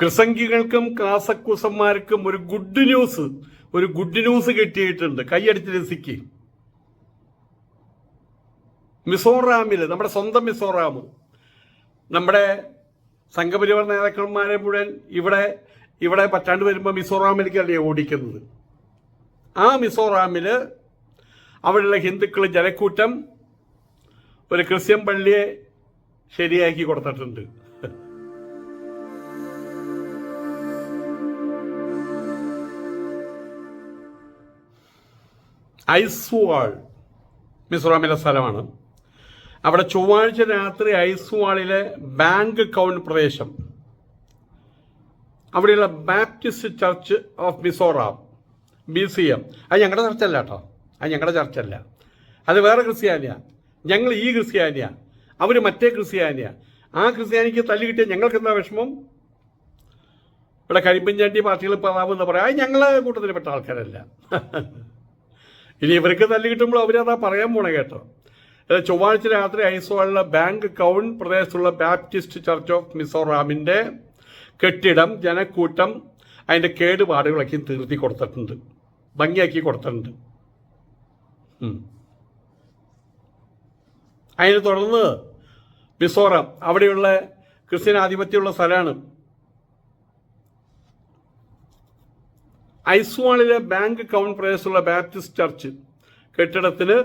ക്രിസംഗികൾക്കും കാസക്കുസന്മാർക്കും ഒരു good news ഒരു ഗുഡ് ന്യൂസ് കിട്ടിയിട്ടുണ്ട്. കൈയടിച്ച് രസിക്ക്. മിസോറാമിൽ നമ്മുടെ സ്വന്തം മിസോറാം നമ്മുടെ സംഘപരിവാർ നേതാക്കന്മാരെ മുഴുവൻ ഇവിടെ ഇവിടെ പറ്റാണ്ട് വരുമ്പോൾ മിസോറാമിലേക്കല്ലേ ഓടിക്കുന്നത്. ആ മിസോറാമിൽ അവിടെയുള്ള ഹിന്ദുക്കൾ ജനക്കൂട്ടം ഒരു ക്രിസ്ത്യൻ പള്ളിയെ ശരിയാക്കി കൊടുത്തിട്ടുണ്ട്. ഐസ്വാൾ മിസോറാമിലെ സ്ഥലമാണ്. അവിടെ ചൊവ്വാഴ്ച രാത്രി ഐസ്വാളിലെ ബാങ്ക് അക്കൗണ്ട് പ്രദേശം. അവിടെയുള്ള Baptist church of Mizoram B C M. അത് ഞങ്ങളുടെ ചർച്ചല്ല കേട്ടോ അത് ഞങ്ങളുടെ ചർച്ചല്ല അത് വേറെ ക്രിസ്ത്യാനിയാണ് ഞങ്ങൾ ഈ ക്രിസ്ത്യാനിയാണ് അവർ മറ്റേ ക്രിസ്ത്യാനിയാണ് ആ ക്രിസ്ത്യാനിക്ക് തല്ലി കിട്ടിയ ഞങ്ങൾക്ക് എന്താ വിഷമം? ഇവിടെ കരിമ്പഞ്ചാണ്ടി പാർട്ടികൾ പറയാമെന്ന് പറയാം. അത് ഞങ്ങളെ കൂട്ടത്തിൽപ്പെട്ട ആൾക്കാരല്ല. ഇനി ഇവർക്ക് തല്ലി കിട്ടുമ്പോൾ അവരതാ പറയാൻ പോണേ കേട്ടോ. ചൊവ്വാഴ്ച രാത്രി ഐസോളിലെ ബാങ്ക് കൗൺ പ്രദേശത്തുള്ള ബാപ്റ്റിസ്റ്റ് ചർച്ച് ഓഫ് മിസോറാമിന്റെ കെട്ടിടം ജനക്കൂട്ടം അതിന്റെ കേടുപാടുകളൊക്കെ തീർത്തി കൊടുത്തിട്ടുണ്ട്. ഭംഗിയാക്കി കൊടുത്തിട്ടുണ്ട്. അതിനെ തുടർന്ന് മിസോറാം അവിടെയുള്ള ക്രിസ്ത്യൻ ആധിപത്യമുള്ള സ്ഥലമാണ്. ഐസ്വാളിലെ ബാങ്ക് അക്കൗണ്ട് പ്രദേശത്തുള്ള ബാപ്റ്റിസ്റ്റ് ചർച്ച് കെട്ടിടത്തിന്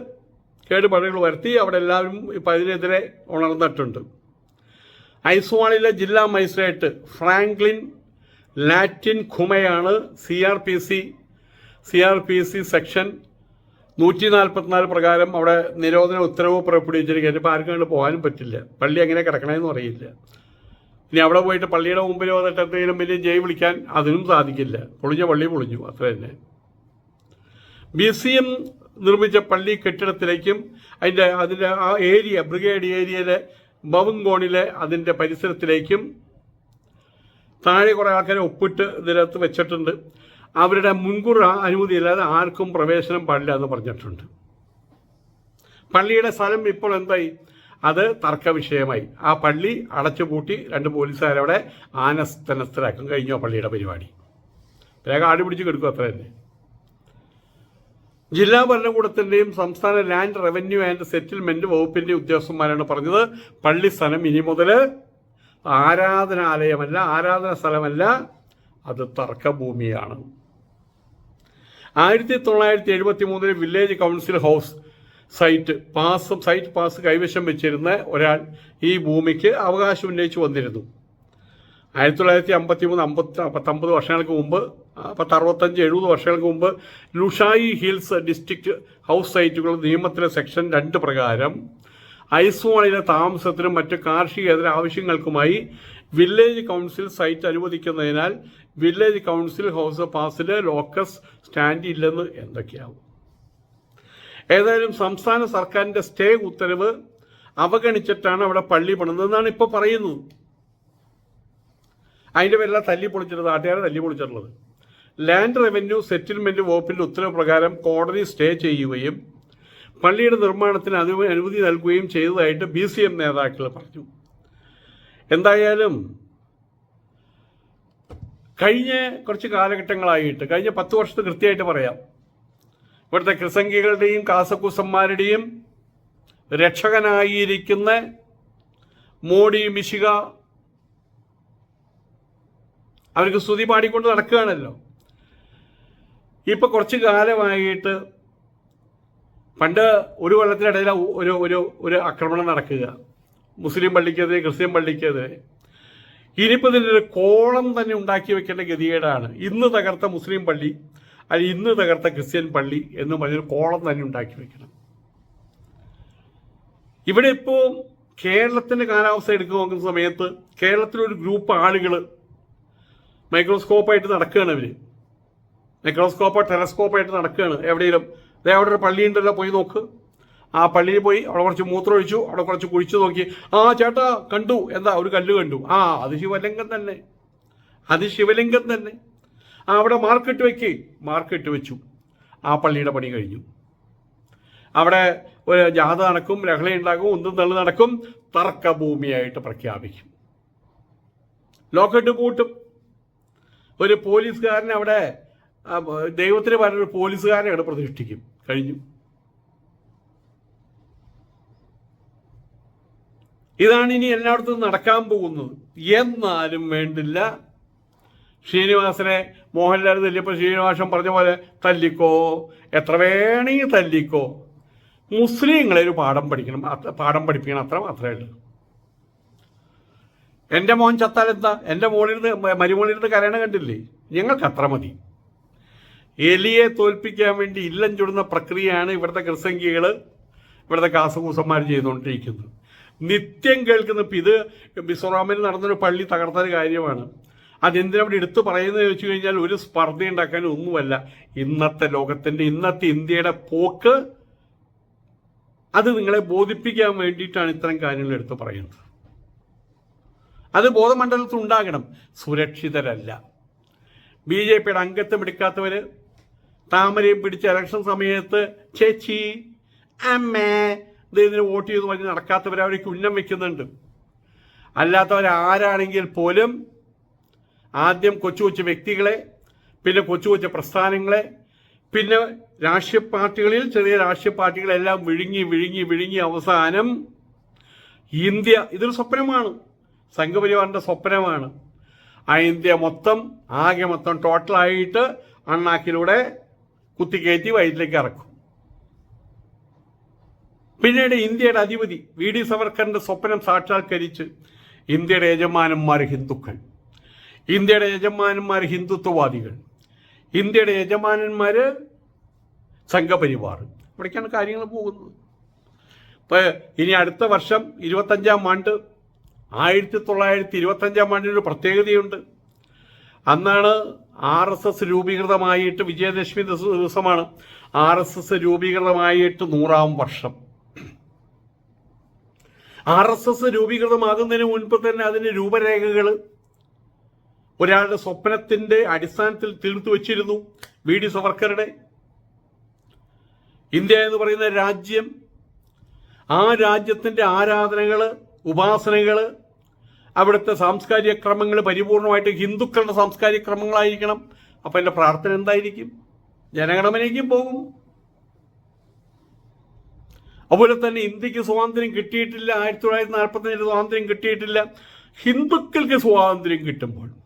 കേടുപാടുകൾ വരുത്തി അവിടെ എല്ലാവരും ഇപ്പം അതിനെതിരെ ഉണർന്നിട്ടുണ്ട്. ഐസ്വാളിലെ ജില്ലാ മജിസ്ട്രേറ്റ് ഫ്രാങ്ക്ലിൻ ലാറ്റിൻ ഖുമയാണ് C R P C C R P C section നൂറ്റി നാൽപ്പത്തിനാല് പ്രകാരം അവിടെ നിരോധന ഉത്തരവ് പുറപ്പെടുവിച്ചിരിക്കുന്നത് ഇപ്പോൾ ആർക്കും അങ്ങോട്ട് പോകാനും പറ്റില്ല. പള്ളി എങ്ങനെ കിടക്കണമെന്നും അറിയില്ല. ഇനി അവിടെ പോയിട്ട് പള്ളിയുടെ മുമ്പിൽ വന്നിട്ട് എന്തെങ്കിലും വലിയ ജയ് വിളിക്കാൻ അതിനും സാധിക്കില്ല. പൊളിഞ്ഞ പള്ളി പൊളിഞ്ഞു അത്ര തന്നെ. ബി സി എം നിർമ്മിച്ച പള്ളി കെട്ടിടത്തിലേക്കും അതിന്റെ അതിന്റെ ആ ഏരിയ ബ്രിഗേഡ് ഏരിയയിലെ ബവുങ്കോണിലെ അതിന്റെ പരിസരത്തിലേക്കും താഴെ കുറേ ആൾക്കാരെ ഒപ്പിട്ട് ഇതിനകത്ത് വെച്ചിട്ടുണ്ട്. അവരുടെ മുൻകൂർ അനുമതി ഇല്ലാതെ ആർക്കും പ്രവേശനം പാടില്ല എന്ന് പറഞ്ഞിട്ടുണ്ട്. പള്ളിയുടെ സ്ഥലം ഇപ്പോൾ എന്തായി? അത് തർക്ക വിഷയമായി ആ പള്ളി അടച്ചുപൂട്ടി രണ്ട് പോലീസുകാരവിടെ ആനസ്തനസ്ഥരാക്കും കഴിഞ്ഞു ആ പള്ളിയുടെ പരിപാടി. വേഗം ആടി പിടിച്ച് കെടുക്കും അത്ര തന്നെ. ജില്ലാ ഭരണകൂടത്തിന്റെയും സംസ്ഥാന ലാൻഡ് റവന്യൂ ആൻഡ് സെറ്റിൽമെന്റ് വകുപ്പിന്റെ ഉദ്യോഗസ്ഥന്മാരാണ് പറഞ്ഞത്. പള്ളി സ്ഥലം ഇനി മുതൽ ആരാധനാലയമല്ല ആരാധന സ്ഥലമല്ല അത് തർക്കഭൂമിയാണ്. ആയിരത്തി തൊള്ളായിരത്തി എഴുപത്തി മൂന്നിൽ village council house site pass site pass കൈവശം വെച്ചിരുന്ന ഒരാൾ ഈ ഭൂമിക്ക് അവകാശം ഉന്നയിച്ചു വന്നിരുന്നു. ആയിരത്തി തൊള്ളായിരത്തി അമ്പത്തി മൂന്ന് അമ്പത്തി പത്തൊമ്പത് വർഷങ്ങൾക്ക് മുമ്പ് പത്ത് അറുപത്തഞ്ച് എഴുപത് വർഷങ്ങൾക്ക് മുമ്പ് ലുഷായി ഹിൽസ് ഡിസ്ട്രിക്ട് ഹൗസ് സൈറ്റുകൾ നിയമത്തിലെ സെക്ഷൻ രണ്ട് പ്രകാരം ഐസ്വാളിലെ താമസത്തിനും മറ്റ് കാർഷികേതര ആവശ്യങ്ങൾക്കുമായി വില്ലേജ് കൗൺസിൽ സൈറ്റ് അനുവദിക്കുന്നതിനാൽ വില്ലേജ് കൗൺസിൽ ഹൗസ് പാസിൽ ലോക്കസ് സ്റ്റാൻഡ് ഇല്ലെന്ന് എന്തൊക്കെയാവും? ഏതായാലും സംസ്ഥാന സർക്കാരിന്റെ സ്റ്റേ ഉത്തരവ് അവഗണിച്ചിട്ടാണ് അവിടെ പള്ളി പണിതെന്നാണ് ഇപ്പോൾ പറയുന്നത് അതിന്റെ പേരില തല്ലി പൊളിച്ചിട്ട് നാട്ടുകാരെ തല്ലി പൊളിച്ചിട്ടുള്ളത്. ലാൻഡ് റവന്യൂ സെറ്റിൽമെന്റ് വകുപ്പിന്റെ ഉത്തരവ് പ്രകാരം കോടതി സ്റ്റേ ചെയ്യുകയും പള്ളിയുടെ നിർമ്മാണത്തിന് അനു- അനുമതി നൽകുകയും ചെയ്തതായിട്ട് ബി സി എം നേതാക്കൾ പറഞ്ഞു. എന്തായാലും കഴിഞ്ഞ കുറച്ച് കാലഘട്ടങ്ങളായിട്ട് കഴിഞ്ഞ പത്ത് വർഷത്തെ കൃത്യമായിട്ട് പറയാം. ഇവിടുത്തെ ക്രിസംഗികളുടെയും കാസക്കൂസന്മാരുടെയും രക്ഷകനായിരിക്കുന്ന മോഡി മിശിക അവർക്ക് സ്തുതി പാടിക്കൊണ്ട് നടക്കുകയാണല്ലോ. ഇപ്പൊ കുറച്ച് കാലമായിട്ട് പണ്ട് ഒരു കൊല്ലത്തിനിടയിൽ ഒരു ഒരു ഒരു ആക്രമണം നടക്കുക. മുസ്ലിം പള്ളിക്കെതിരെ ക്രിസ്ത്യൻ പള്ളിക്കെതിരെ. ഇനിയിപ്പോൾ ഒരു കോളം തന്നെ ഉണ്ടാക്കി വെക്കേണ്ട ഗതികേടാണ്. ഇന്ന് തകർത്ത മുസ്ലിം പള്ളി അല്ലെങ്കിൽ ഇന്ന് തകർത്ത ക്രിസ്ത്യൻ പള്ളി എന്ന് പറഞ്ഞൊരു കോളം തന്നെ ഉണ്ടാക്കി വെക്കണം. ഇവിടെ ഇപ്പോൾ കേരളത്തിന്റെ കാലാവസ്ഥ എടുക്കു നോക്കുന്ന സമയത്ത് കേരളത്തിലൊരു ഗ്രൂപ്പ് ആളുകൾ മൈക്രോസ്കോപ്പായിട്ട് നടക്കുകയാണ് ഇവർ മൈക്രോസ്കോപ്പോ ടെലസ്കോപ്പായിട്ട് നടക്കുകയാണ് എവിടെയെങ്കിലും. അതേ അവിടെ ഒരു പള്ളി ഉണ്ടല്ലോ പോയി നോക്ക്. ആ പള്ളിയിൽ പോയി അവിടെ കുറച്ച് മൂത്രം ഒഴിച്ചു അവിടെ കുറച്ച് കുഴിച്ചു നോക്കി. ആ ചേട്ടാ കണ്ടു. എന്താ ഒരു കല്ല് കണ്ടു. ആ അത് ശിവലിംഗം തന്നെ. അത് ശിവലിംഗം തന്നെ. അവിടെ മാർക്കറ്റ് വെക്ക്. മാർക്കറ്റ് വെച്ചു. ആ പള്ളിയുടെ പണി കഴിഞ്ഞു. അവിടെ ഒരു ജാഥ നടക്കും ലഹള ഉണ്ടാകും ഒന്നും തള്ളി നടക്കും തർക്കഭൂമിയായിട്ട് പ്രഖ്യാപിക്കും. ലോക്കറ്റ് കൂട്ടും ഒരു പോലീസുകാരൻ അവിടെ ദൈവത്തിന് പറഞ്ഞ ഒരു പോലീസുകാരനെ അവിടെ പ്രതിഷ്ഠിക്കും. കഴിഞ്ഞു. ഇതാണ് ഇനി എല്ലായിടത്തും നടക്കാൻ പോകുന്നത്. എന്നാലും വേണ്ടില്ല. ശ്രീനിവാസനെ മോഹൻലാൽ തല്ലിയപ്പോൾ ശ്രീനിവാസൻ പറഞ്ഞ പോലെ തല്ലിക്കോ? എത്ര വേണമെങ്കിൽ തല്ലിക്കോ? മുസ്ലിങ്ങളെ ഒരു പാഠം പഠിക്കണം. പാഠം പഠിപ്പിക്കണം അത്ര മാത്രമേ ഉള്ളൂ. എന്റെ മോൻ ചത്താൽ എന്താ എന്റെ മോളിരുന്ന് മരുമോളിരുന്ന് കരയണ കണ്ടില്ലേ? ഞങ്ങൾക്ക് അത്ര മതി. എലിയെ തോൽപ്പിക്കാൻ വേണ്ടി ഇല്ലം ചുടുന്ന പ്രക്രിയയാണ് ഇവിടുത്തെ കൃസംഖ്യകൾ ഇവിടുത്തെ കാസകൂസന്മാർ ചെയ്തുകൊണ്ടിരിക്കുന്നത്. നിത്യം കേൾക്കുന്ന ഇത് മിസോറാമിൽ നടന്നൊരു പള്ളി തകർത്തൊരു കാര്യമാണ്. അതെന്തിനവിടെ എടുത്തു പറയുന്നത് ചോദിച്ചു കഴിഞ്ഞാൽ ഒരു സ്പർദ്ധ ഉണ്ടാക്കാൻ ഒന്നുമല്ല. ഇന്നത്തെ ലോകത്തിന്റെ ഇന്നത്തെ ഇന്ത്യയുടെ പോക്ക് അത് നിങ്ങളെ ബോധിപ്പിക്കാൻ വേണ്ടിയിട്ടാണ് ഇത്തരം കാര്യങ്ങൾ എടുത്തു പറയുന്നത്. അത് ബോധമണ്ഡലത്തിൽ ഉണ്ടാകണം. സുരക്ഷിതരല്ല. ബി ജെ പിയുടെ അംഗത്വം എടുക്കാത്തവര് താമരയും പിടിച്ച ഇലക്ഷൻ സമയത്ത് ചേച്ചി അമ്മേ ഇത് ഇതിന് വോട്ട് ചെയ്ത് പറഞ്ഞ് നടക്കാത്തവരെ അവർക്ക് ഉന്നം വെക്കുന്നുണ്ട്. അല്ലാത്തവരാരാണെങ്കിൽ പോലും ആദ്യം കൊച്ചു കൊച്ചു വ്യക്തികളെ പിന്നെ കൊച്ചു കൊച്ചു പ്രസ്ഥാനങ്ങളെ പിന്നെ രാഷ്ട്രീയ പാർട്ടികളിൽ ചെറിയ രാഷ്ട്രീയ പാർട്ടികളെല്ലാം വിഴുങ്ങി വിഴുങ്ങി വിഴുങ്ങി അവസാനം ഇന്ത്യ ഇതൊരു സ്വപ്നമാണ്. സംഘപരിവാറിന്റെ സ്വപ്നമാണ്. ആ ഇന്ത്യ മൊത്തം ആകെ മൊത്തം ടോട്ടലായിട്ട് അണ്ണാക്കിലൂടെ കുത്തിക്കയറ്റി വയറ്റിലേക്ക് ഇറക്കും. പിന്നീട് ഇന്ത്യയുടെ അധിപതി വി ഡി സവർക്കറിന്റെ സ്വപ്നം സാക്ഷാത്കരിച്ച് ഇന്ത്യയുടെ യജമാനന്മാർ ഹിന്ദുക്കൾ. ഇന്ത്യയുടെ യജമാനന്മാർ ഹിന്ദുത്വവാദികൾ. ഇന്ത്യയുടെ യജമാനന്മാർ സംഘപരിവാർ. ഇവിടേക്കാണ് കാര്യങ്ങൾ പോകുന്നത്. ഇപ്പൊ ഇനി അടുത്ത വർഷം ഇരുപത്തഞ്ചാം ആണ്ട് ആയിരത്തി തൊള്ളായിരത്തി ഇരുപത്തഞ്ചാം ആണ്ടിനൊരു പ്രത്യേകതയുണ്ട്. അന്നാണ് ആർ എസ് എസ് രൂപീകൃതമായിട്ട് വിജയദശമി ദിവസമാണ് ആർ എസ് എസ് രൂപീകൃതമായിട്ട് നൂറാം വർഷം. ആർ എസ് എസ് രൂപീകൃതമാകുന്നതിന് മുൻപ് തന്നെ അതിന് രൂപരേഖകൾ ഒരാളുടെ സ്വപ്നത്തിന്റെ അടിസ്ഥാനത്തിൽ തീർത്തു വച്ചിരുന്നു വി ഡി സവർക്കറുടെ. ഇന്ത്യ എന്ന് പറയുന്ന രാജ്യം ആ രാജ്യത്തിന്റെ ആരാധനകൾ ഉപാസനകൾ അവിടുത്തെ സാംസ്കാരിക ക്രമങ്ങൾ പരിപൂർണമായിട്ട് ഹിന്ദുക്കളുടെ സാംസ്കാരിക ക്രമങ്ങളായിരിക്കണം. അപ്പൊ എന്റെ പ്രാർത്ഥന എന്തായിരിക്കും? ജനഗണമനയ്ക്കും പോകും. അതുപോലെ തന്നെ ഇന്ത്യയ്ക്ക് സ്വാതന്ത്ര്യം കിട്ടിയിട്ടില്ല. ആയിരത്തി തൊള്ളായിരത്തി നാൽപ്പത്തി സ്വാതന്ത്ര്യം കിട്ടിയിട്ടില്ല. ഹിന്ദുക്കൾക്ക് സ്വാതന്ത്ര്യം കിട്ടുമ്പോൾ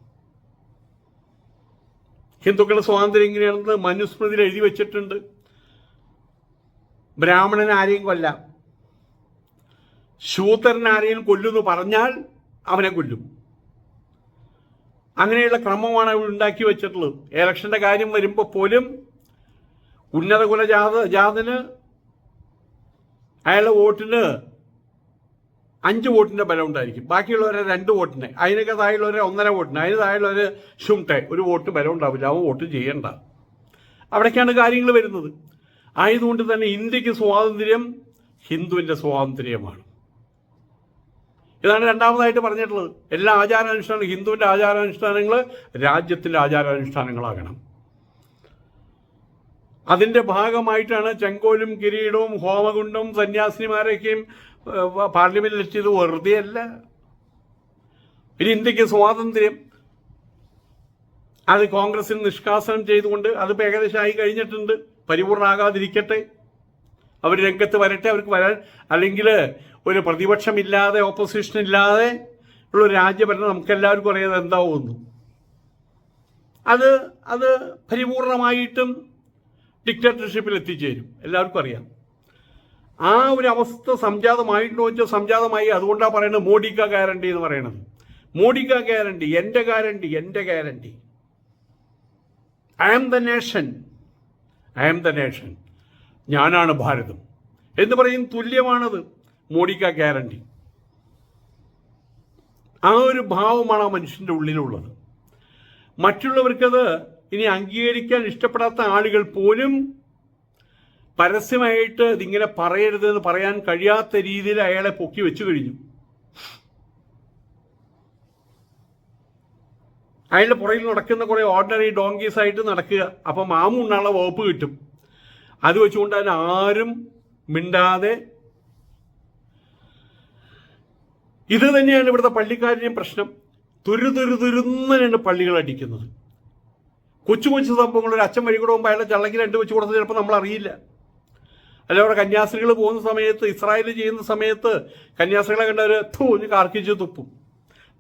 ഹിന്ദുക്കളുടെ സ്വാതന്ത്ര്യം എങ്ങനെയാണെന്ന് മനുസ്മൃതിയിൽ എഴുതി വെച്ചിട്ടുണ്ട്. ബ്രാഹ്മണൻ ആരെയും കൊല്ലാം. ശൂദ്രൻ ആരെയും കൊല്ലുന്നു പറഞ്ഞാൽ അവനെ കൊല്ലും. അങ്ങനെയുള്ള ക്രമമാണ് അവർ ഉണ്ടാക്കി വെച്ചിട്ടുള്ളത്. ഇലക്ഷന്റെ കാര്യം വരുമ്പോൾ പോലും ഉന്നത കുലജാത ജാത ജാതന് അയാളുടെ വോട്ടിന് അഞ്ച് വോട്ടിന്റെ ബലം ഉണ്ടായിരിക്കും ബാക്കിയുള്ളവരെ രണ്ട് വോട്ടിന്. അതിനൊക്കെ താഴെയുള്ളവരെ ഒന്നര വോട്ടിന്. അതിന് താഴെയുള്ളവരെ ഷുംട്ടെ ഒരു വോട്ട് ബലം ഉണ്ടാവില്ല അവൻ വോട്ട് ചെയ്യണ്ട. അവിടേക്കാണ് കാര്യങ്ങൾ വരുന്നത്. ആയതുകൊണ്ട് തന്നെ ഇന്ത്യയ്ക്ക് സ്വാതന്ത്ര്യം ഹിന്ദുവിന്റെ സ്വാതന്ത്ര്യമാണ്. ഇതാണ് രണ്ടാമതായിട്ട് പറഞ്ഞിട്ടുള്ളത്. എല്ലാ ആചാരാനുഷ്ഠാന ഹിന്ദുവിന്റെ ആചാരാനുഷ്ഠാനങ്ങൾ രാജ്യത്തിന്റെ ആചാരാനുഷ്ഠാനങ്ങളാകണം. അതിന്റെ ഭാഗമായിട്ടാണ് ചെങ്കോലും കിരീടവും ഹോമകുണ്ടും സന്യാസിനിമാരെയൊക്കെയും പാർലമെന്റിൽ എത്തിയത് വെറുതെ അല്ല. പിന്നെ ഇന്ത്യയ്ക്ക് സ്വാതന്ത്ര്യം. അത് കോൺഗ്രസിൽ നിഷ്കാസനം ചെയ്തുകൊണ്ട് അത് ഏകദേശം ആയി കഴിഞ്ഞിട്ടുണ്ട്. പരിപൂർണമാകാതിരിക്കട്ടെ അവർ രംഗത്ത് വരട്ടെ. അവർക്ക് വരാൻ അല്ലെങ്കിൽ ഒരു പ്രതിപക്ഷമില്ലാതെ ഓപ്പോസിഷൻ ഇല്ലാതെ ഉള്ള രാജ്യഭരണം നമുക്ക് എല്ലാവർക്കും അറിയാതെ എന്താവുന്നു അത് അത് പരിപൂർണമായിട്ടും ഡിക്റ്റേറ്റർഷിപ്പിൽ എത്തിച്ചേരും. എല്ലാവർക്കും അറിയാം. ആ ഒരു അവസ്ഥ സംജാതമായിട്ടുണ്ടോ വെച്ചാൽ സംജാതമായി. അതുകൊണ്ടാണ് പറയുന്നത് മോഡിക്ക ഗ്യാരണ്ടി എന്ന് പറയുന്നത്. മോഡിക്ക ഗ്യാരണ്ടി എന്റെ ഗ്യാരണ്ടി എന്റെ guarantee. I am the nation I am the nation ഞാനാണ് ഭാരതം. എന്ന് പറയും തുല്യമാണത് മോഡിക്ക ഗ്യാരണ്ടി. ആ ഒരു ഭാവമാണ് ആ മനുഷ്യന്റെ ഉള്ളിലുള്ളത്. മറ്റുള്ളവർക്കത് ഇനി അംഗീകരിക്കാൻ ഇഷ്ടപ്പെടാത്ത ആളുകൾ പോലും പരസ്യമായിട്ട് ഇതിങ്ങനെ പറയരുതെന്ന് പറയാൻ കഴിയാത്ത രീതിയിൽ അയാളെ പൊക്കി വെച്ചു കഴിഞ്ഞു. അയാളുടെ പുറയിൽ നടക്കുന്ന കുറെ ഓർഡിനറി ഡോങ്കീസ് ആയിട്ട് നടക്കുക. അപ്പം മാമുണ്ണാനുള്ള വകുപ്പ് കിട്ടും. അത് വെച്ചുകൊണ്ട് അതിന് ആരും മിണ്ടാതെ ഇത് തന്നെയാണ് ഇവിടുത്തെ പള്ളിക്കാരുടെയും പ്രശ്നം. തുരു തുരു പള്ളികൾ അടിക്കുന്നത്. കൊച്ചു കൊച്ചു സംഭവങ്ങൾ. ഒരു അച്ഛൻ വഴി കൂടെ പോകുമ്പോൾ അയാളുടെ ചള്ളക്ക് രണ്ട് വെച്ച് കൊടുത്തത് ചിലപ്പോൾ നമ്മൾ അറിയില്ല അല്ല അവിടെ കന്യാസ്ത്രീകൾ പോകുന്ന സമയത്ത് ഇസ്രായേൽ ചെയ്യുന്ന സമയത്ത് കന്യാസ്ത്രീകളെ കണ്ടവർ ഇനി കാർക്കിച്ച് തുപ്പും.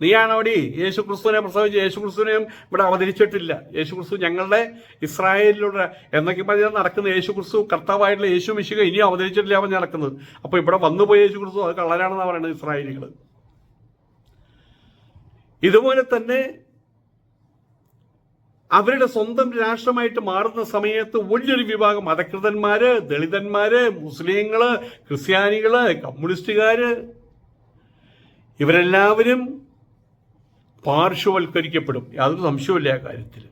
നീയാണ് അവിടെ യേശു ക്രിസ്തുവിനെ പ്രസവിച്ച് യേശു ക്രിസ്തുവിനെയും ഇവിടെ അവതരിച്ചിട്ടില്ല. യേശു ക്രിസ്തു ഞങ്ങളുടെ ഇസ്രായേലിലൂടെ എന്നൊക്കെ പറഞ്ഞാൽ നടക്കുന്ന യേശു ക്രിസ്തു കർത്താവായിട്ടുള്ള യേശു മിശിക ഇനി അവതരിച്ചിട്ടില്ല അവൻ നടക്കുന്നത്. അപ്പോൾ ഇവിടെ വന്നുപോയ യേശു ക്രിസ്തു അത് കള്ളനാണെന്നാണ് പറയുന്നത് ഇസ്രായേലികൾ ഇതുപോലെ തന്നെ അവരുടെ സ്വന്തം രാഷ്ട്രമായിട്ട് മാറുന്ന സമയത്ത് വലിയൊരു വിഭാഗം മതകൃതന്മാര് ദളിതന്മാര് മുസ്ലിങ്ങൾ ക്രിസ്ത്യാനികൾ കമ്മ്യൂണിസ്റ്റുകാര് ഇവരെല്ലാവരും പാർശ്വവൽക്കരിക്കപ്പെടും. യാതൊരു സംശയമില്ല ആ കാര്യത്തിൽ.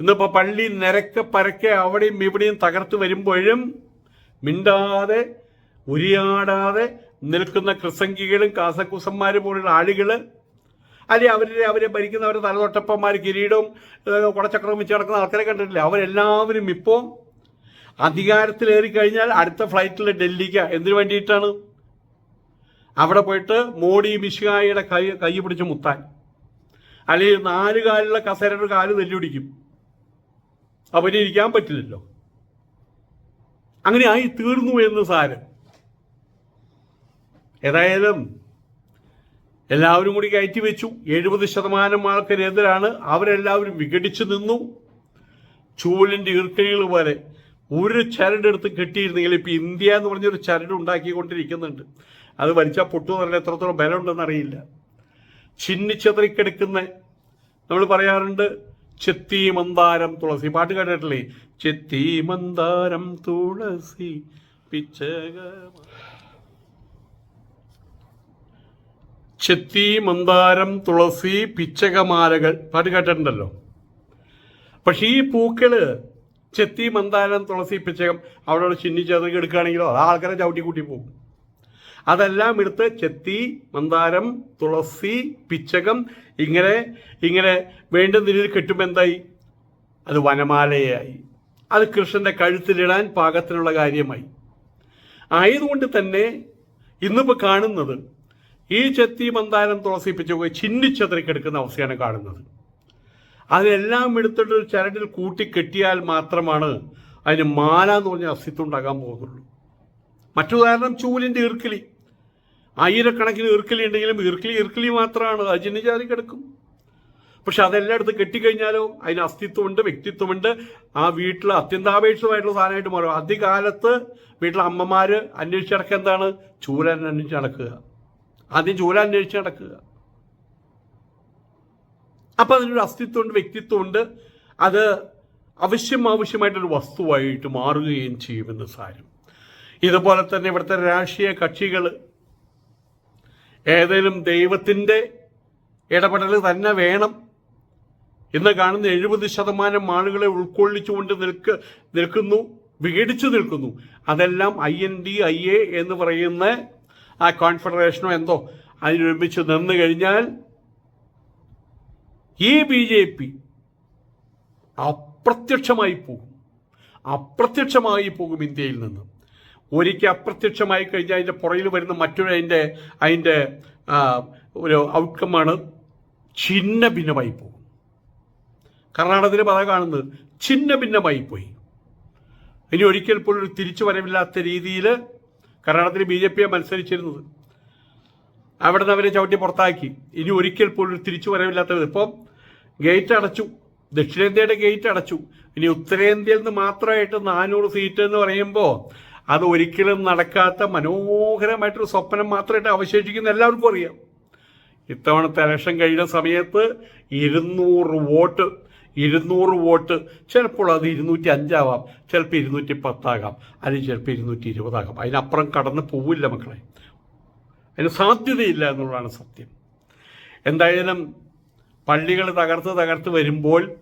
ഇന്നിപ്പോ പള്ളി നിരക്കെ പരക്കെ അവിടെയും ഇവിടെയും തകർത്ത് വരുമ്പോഴും മിണ്ടാതെ ഉരിയാടാതെ നിൽക്കുന്ന ക്രിസംഗികളും കാസക്കുസന്മാരും പോലുള്ള ആളുകൾ അല്ലെ അവരെ അവരെ ഭരിക്കുന്നവരുടെ തലതൊട്ടപ്പന്മാർ കിരീടവും കുടച്ചക്രവും വെച്ച് നടക്കുന്ന ആൾക്കാരെ കണ്ടിട്ടില്ല. അവരെല്ലാവരും ഇപ്പോൾ അധികാരത്തിലേറി കഴിഞ്ഞാൽ അടുത്ത ഫ്ലൈറ്റിൽ ഡൽഹിക്ക് എന്തിനു വേണ്ടിയിട്ടാണ്? അവിടെ പോയിട്ട് മോഡി മിഷിഹായിയുടെ കൈ കൈ പിടിച്ച് മുത്താൻ. അല്ലെങ്കിൽ നാല് കാലുള്ള കസേരയുടെ കാൽ നെല്ലുപിടിക്കും അവന് ഇരിക്കാൻ പറ്റില്ലല്ലോ. അങ്ങനെ ആയി തീർന്നു എന്ന് സാരം. ഏതായാലും എല്ലാവരും കൂടി കയറ്റി വെച്ചു. എഴുപത് ശതമാനം ആൾക്കാരെതിരാണ് അവരെല്ലാവരും വിഘടിച്ചു നിന്നു. ചൂലിന്റെ ഈർക്കഴികൾ പോലെ ഒരു ചരടെടുത്ത് കെട്ടിയിരുന്നെങ്കിൽ ഇപ്പൊ ഇന്ത്യ എന്ന് പറഞ്ഞൊരു ചരട് ഉണ്ടാക്കിക്കൊണ്ടിരിക്കുന്നുണ്ട്. അത് വലിച്ചാൽ പൊട്ടു പറഞ്ഞാൽ എത്രത്തോളം ബലമുണ്ടെന്ന് അറിയില്ല. ചിന്നിച്ചെതറിക്കെടുക്കുന്ന നമ്മൾ പറയാറുണ്ട് ചെത്തി മന്ദാരം തുളസി. പാട്ട് കേട്ടിട്ടില്ലേ? ചെത്തി മന്ദാരം തുളസി പിച്ചക ചെത്തി മന്ദാരം തുളസി പിച്ചകമാലകൾ. പാട്ട് കേട്ടിട്ടുണ്ടല്ലോ. പക്ഷെ ഈ പൂക്കൾ ചെത്തി മന്ദാരം തുളസി പിച്ചകം അവിടെ ചിന്നി ചെറുകി എടുക്കുകയാണെങ്കിലോ അത് ആൾക്കാരെ ചവിട്ടി കൂട്ടി പോകും. അതെല്ലാം എടുത്ത് ചെത്തി മന്ദാരം തുളസി പിച്ചകം ഇങ്ങനെ ഇങ്ങനെ വേണ്ടുന്ന രീതിയിൽ കെട്ടുമ്പോൾ എന്തായി? അത് വനമാലയായി. അത് കൃഷ്ണന്റെ കഴുത്തിലിടാൻ പാകത്തിനുള്ള കാര്യമായി. ആയതുകൊണ്ട് തന്നെ ഇന്നിപ്പോൾ കാണുന്നത് ഈ ചെത്തി മന്ദാരം തുളസിപ്പിച്ച് പോയി ചിന്നിച്ചതറിക്കെടുക്കുന്ന അവസ്ഥയാണ് കാണുന്നത്. അതെല്ലാം എടുത്തിട്ട് ഒരു ചരടിൽ കൂട്ടി കെട്ടിയാൽ മാത്രമാണ് അതിന് മാല എന്ന് പറഞ്ഞ അസ്തിത്വം ഉണ്ടാകാൻ പോകുന്നുള്ളൂ മറ്റുദാഹരണം ചൂലിന്റെ ഈർക്കിലി ആയിരക്കണക്കിന് ഈർക്കിലി ഉണ്ടെങ്കിലും ഈർക്കിലി ഈർക്കിലി മാത്രമാണ്. അത് ചിന്നിച്ചാരി കിടക്കും പക്ഷെ അതെല്ലാം എടുത്ത് കെട്ടിക്കഴിഞ്ഞാലോ അതിന് അസ്തിത്വമുണ്ട് വ്യക്തിത്വമുണ്ട്. ആ വീട്ടിൽ അത്യന്താപേക്ഷിതമായിട്ടുള്ള സാധനമായിട്ട് മാറും. ആദ്യകാലത്ത് വീട്ടിലെ അമ്മമാര് അന്വേഷിച്ച് നടക്കുക എന്താണ്? ചൂലൻ അന്വേഷിച്ച് നടക്കുക. ആദ്യം ചൂല അന്വേഷിച്ച് നടക്കുക. അപ്പൊ അതിനൊരു അസ്തിത്വമുണ്ട് വ്യക്തിത്വമുണ്ട്. അത് ആവശ്യം ആവശ്യമായിട്ടൊരു വസ്തുവായിട്ട് മാറുകയും ചെയ്യുമെന്ന് സാരം. ഇതുപോലെ തന്നെ ഇവിടുത്തെ രാഷ്ട്രീയ കക്ഷികൾ ഏതെങ്കിലും ദൈവത്തിന്റെ ഇടപെടൽ തന്നെ വേണം ഇന്ന് കാണുന്ന എഴുപത് ശതമാനം ആളുകളെ ഉൾക്കൊള്ളിച്ചുകൊണ്ട് നിൽക്ക് നിൽക്കുന്നു വിഘടിച്ചു നിൽക്കുന്നു. അതെല്ലാം I N D I A എന്ന് പറയുന്ന ആ കോൺഫെഡറേഷനോ എന്തോ അതിനൊരുമിച്ച് നിന്ന് കഴിഞ്ഞാൽ ഈ ബി ജെ പി അപ്രത്യക്ഷമായി പോകും. അപ്രത്യക്ഷമായി പോകും ഇന്ത്യയിൽ നിന്ന്. ഒരിക്കൽ അപ്രത്യക്ഷമായി കഴിഞ്ഞാൽ അതിന്റെ പുറയിൽ വരുന്ന മറ്റൊരു അതിന്റെ അതിന്റെ ഒരു ഔട്ട്കമാണ് ഛിന്ന ഭിന്നമായി പോകും. കർണാടകത്തിൽ പല കാണുന്നത് ഛിന്ന ഭിന്നമായി പോയി. ഇനി ഒരിക്കൽ പോലും ഒരു തിരിച്ചു വരവില്ലാത്ത രീതിയിൽ കർണാടകത്തിൽ ബി ജെ പിയെ മത്സരിച്ചിരുന്നത്. അവിടെ നിന്ന് അവരെ ചവിട്ടി പുറത്താക്കി. ഇനി ഒരിക്കൽ പോലും തിരിച്ചു വരവില്ലാത്ത വിധം. ഇപ്പം ഗേറ്റ് അടച്ചു. ദക്ഷിണേന്ത്യയുടെ ഗേറ്റ് അടച്ചു. ഇനി ഉത്തരേന്ത്യയിൽ നിന്ന് മാത്രമായിട്ട് നാനൂറ് സീറ്റ് എന്ന് പറയുമ്പോൾ അത് ഒരിക്കലും നടക്കാത്ത മനോഹരമായിട്ടൊരു സ്വപ്നം മാത്രമായിട്ട് അവശേഷിക്കുന്ന എല്ലാവർക്കും അറിയാം. ഇത്തവണത്തെ ഇലക്ഷൻ കഴിയുന്ന സമയത്ത് ഇരുന്നൂറ് വോട്ട് ഇരുന്നൂറ് വോട്ട്. ചിലപ്പോൾ അത് ഇരുന്നൂറ്റി അഞ്ചാവാം ചിലപ്പോൾ ഇരുന്നൂറ്റി പത്താകാം അല്ലെങ്കിൽ ചിലപ്പോൾ ഇരുന്നൂറ്റി ഇരുപതാകാം അതിനപ്പുറം കടന്ന് പോവില്ല മക്കളെ. അതിന് സാധ്യതയില്ല എന്നുള്ളതാണ് സത്യം. എന്തായാലും പള്ളികൾ തകർത്ത് തകർത്ത് വരുമ്പോൾ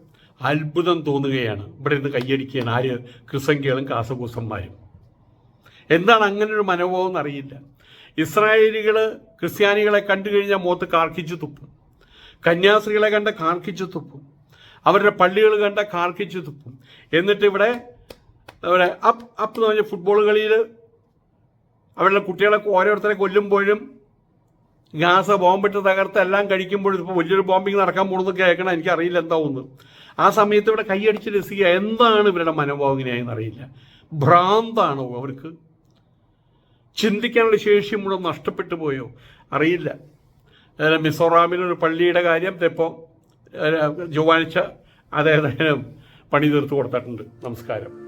അത്ഭുതം തോന്നുകയാണ്. ഇവിടെ നിന്ന് കയ്യടിക്കുകയാണ് ആര്? ക്രിസംഖ്യകളും കാസകൂസന്മാരും എന്താണ് അങ്ങനെ ഒരു മനോഭാവം എന്നറിയില്ല. ഇസ്രായേലികൾ ക്രിസ്ത്യാനികളെ കണ്ടു കഴിഞ്ഞാൽ മുഖത്ത് കാർക്കിച്ചു തുപ്പും. കന്യാസ്ത്രീകളെ കണ്ട കാർക്കിച്ചു തുപ്പും. അവരുടെ പള്ളികൾ കണ്ട കാർക്കിച്ചു തുപ്പും. എന്നിട്ട് ഇവിടെ ഇവിടെ അപ്പ് അപ്പ് എന്ന് പറഞ്ഞ ഫുട്ബോൾ കളിയിൽ അവരുടെ കുട്ടികളെ ഓരോരുത്തരെ കൊല്ലുമ്പോഴും ഗാസ ബോംബിട്ട് തകർത്ത് എല്ലാം കഴിക്കുമ്പോഴും ഇപ്പോൾ വലിയൊരു ബോംബിങ് നടക്കാൻ പോകുന്നത് കേൾക്കണം. എനിക്കറിയില്ല എന്താവുന്നു ആ സമയത്ത് ഇവിടെ കൈയടിച്ച് രസിക്കുക. എന്താണ് ഇവരുടെ മനോഭാവങ്ങനെയായെന്ന് അറിയില്ല ഭ്രാന്താണോ അവർക്ക്. ചിന്തിക്കാനുള്ള ശേഷി മുഴുവൻ നഷ്ടപ്പെട്ടു പോയോ? അറിയില്ല. മിസോറാമിലൊരു പള്ളിയുടെ കാര്യം ഇപ്പോൾ ചൊവ്വാഴ്ച അദ്ദേഹത്തിന് പണി തീർത്ത് കൊടുത്തിട്ടുണ്ട്. നമസ്കാരം.